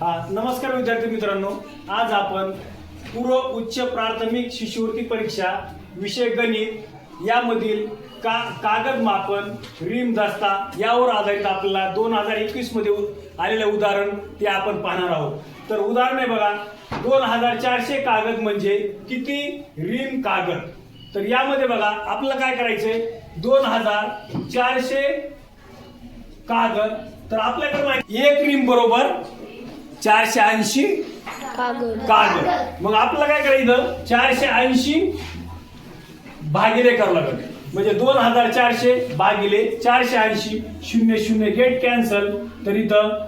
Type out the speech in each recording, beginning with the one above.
हा नमस्कार विद्यार्थी मित्रांनो. आज आपण पूर्व उच्च प्राथमिक शिष्यवृत्ती परीक्षा विषय गणित यामधील का कागद मापन रिम दस्ता यावर आधारित आपल्याला दोन हजार एकवीसमध्ये आलेलं उदाहरण ते आपण पाहणार आहोत. तर उदाहरण आहे बघा दोन हजार चारशे कागद म्हणजे किती रिम कागद? तर यामध्ये बघा आपल्याला काय करायचंय? दोन हजार चारशे कागद. तर आपल्याकडे एक रिम बरोबर चारशे ऐंशी कागद. मग आपल्याला काय करायचं चारशे ऐंशी भागिले करावं लागेल. म्हणजे दोन हजार चारशे भागिले चारशे ऐंशी शून्य शून्य गेट कॅन्सल तर इथं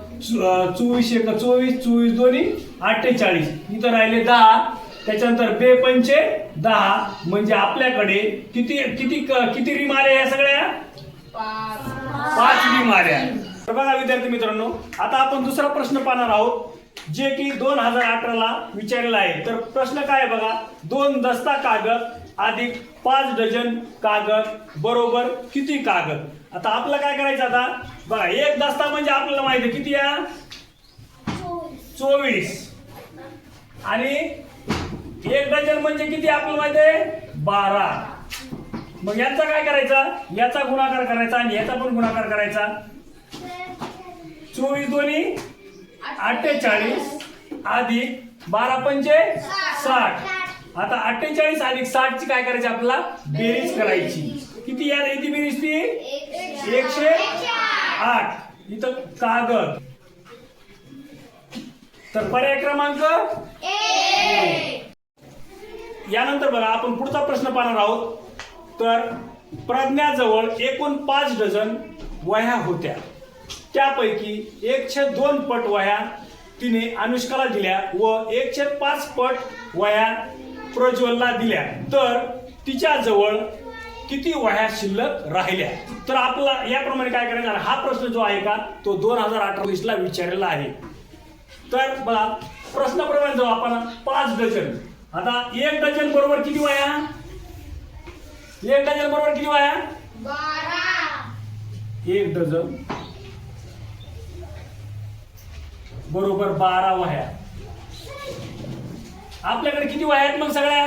चोवीस एक चोवीस चोवीस दोन्ही अठ्ठेचाळीस. इथं राहिले दहा. त्याच्यानंतर बे पंचे दहा. म्हणजे आपल्याकडे किती किती किती रिम आले या सगळ्या? विद्यार्थी मित्रांनो आता आपण दुसरा प्रश्न पाहणार आहोत जे की दोन हजार अठराला विचारलेला आहे. तर प्रश्न काय आहे बघा दोन दस्ता कागद अधिक पाच डझन कागद बरोबर किती कागद? आता आपलं काय करायचं आता? बघा एक दस्ता म्हणजे आपल्याला माहिती आहे किती या चोवीस. आणि एक डझन म्हणजे किती आपल्याला माहिती आहे? बारा. मग याचा काय करायचा? याचा गुणाकार करायचा आणि याचा पण गुणाकार करायचा. चोवीस दोन्ही अठ्ठेचाळीस अधिक बारा पंचे साठ. आता अठ्ठेचाळीस अधिक साठ ची काय करायची आपल्याला? बेरीज करायची. किती या येते बेरीज ती? एकशे आठ. इथं कागद. तर पर्याय क्रमांक यानंतर बघा आपण पुढचा प्रश्न पाहणार आहोत. तर प्रज्ञाजवळ एकूण पाच डझन वह्या होत्या. त्यापैकी एकशे दोन पट वह्या तिने अनुष्काला दिल्या व एकशे पाच पट वह्या प्रज्वलला दिल्या. तर तिच्याजवळ किती वह्या शिल्लक राहिल्या? तर आपला याप्रमाणे काय करायचं? हा प्रश्न जो आहे का तो दोन हजार अठरा ला विचारलेला आहे. तर बघा प्रश्नाप्रमाणे जाऊ आपण पाच डझन. आता एक डझन बरोबर किती वया एक डझन बरोबर किती वया एक डझन. बरोबर बारा वह्या. आपल्याकडे किती वह्या आहेत मग सगळ्या?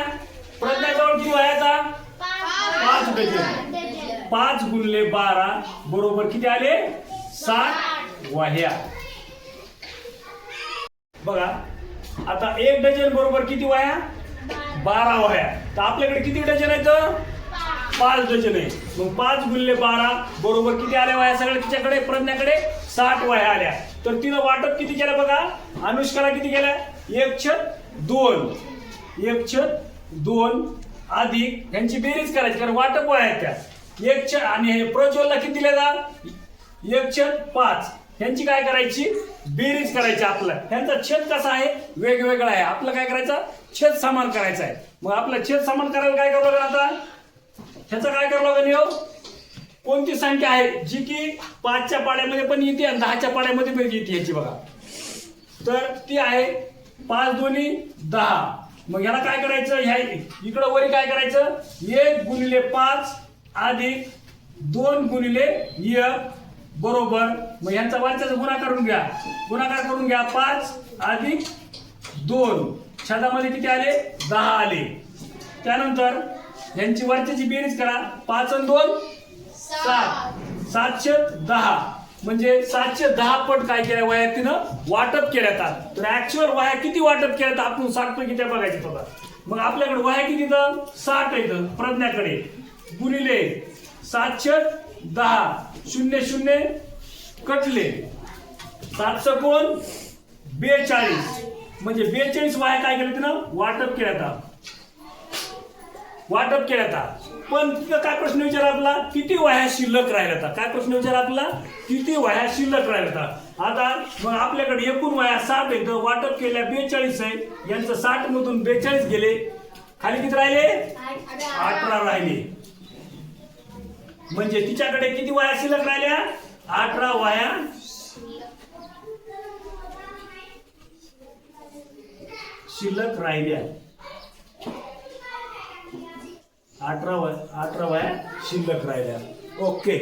प्रज्ञाजवळ किती वह्याचा पाच डझन पाच गुणले बारा बरोबर किती आले? साठ वह्या. बघा आता एक डझन बरोबर किती वह्या? बारा वह्या. तर आपल्याकडे किती डझन आहेत पाच डझन आहे. मग पाच गुणले बारा बरोबर किती आल्या वह्या सगळ्या तिच्याकडे प्रज्ञाकडे साठ वह्या आल्या. तर तिनं वाटप किती केलं बघा? अनुष्काला किती केलं? एक छत दोन. एक छत दोन. अधिक. यांची बेरीज करायची कारण वाटप आहेत त्या. एक छत आणि हे प्रज्वलला किती दिल्या जा? एक छत पाच. यांची काय करायची? बेरीज करायची आपलं. यांचा छेद कसा आहे? वेगवेगळा आहे. आपलं काय करायचं? छेद समान करायचं आहे. मग आपलं छेद समान करायला काय करावं लागेल आता? ह्याचं काय करावं लागेल ह्यो? कोणती संख्या आहे? जी की पाचच्या पाड्यामध्ये पण येते आणि दहाच्या पाड्यामध्ये पण येते याची बघा. तर ती आहे पाच दोन्ही दहा. मग ह्याला काय करायचं? ह्या इकडं वरी काय करायचं? एक गुणिले पाच अधिक दोन गुणिले एक बरोबर. मग यांचा वरचा गुणाकार करून घ्या. गुणाकार करून घ्या पाच अधिक दोन. छदामध्ये किती आले? दहा आले. त्यानंतर यांची वरच्याची बेरीज करा. पाच आणि दोन सात. सातशे दहा. म्हणजे सातशे दहा पट काय केल्या वया तिनं वाटप केल्यात तर ऍक्च्युअल वया किती वाटप केल्यात आपण साठ पैकी त्या बघायचं बघा. मग आपल्याकडे वया किती तर साठ आहेत प्रज्ञाकडे. गुणिले सातशे दहा. शून्य शून्य कटले. सातशे कोण? बेचाळीस. म्हणजे बेचाळीस वाया काय केलं तिनं? वाटप केल्या वाटप केल्या पण तिथं काय प्रश्न विचार आपला? किती वह्या शिल्लक राहिल्या होता काय प्रश्न विचार आपला? किती वह्या शिल्लक राहिल्या होता आता मग आपल्याकडे एकूण वह्या साठ येतं वाटप केल्या बेचाळीस आहे यांचं साठ मधून बेचाळीस गेले. खाली किती राहिले? अठरा राहिले. म्हणजे तिच्याकडे किती वाया शिल्लक राहिल्या? अठरा वह्या शिल्लक राहिल्या. अठरा वय अठरा वया शिल्लक राहिल्या. ओके.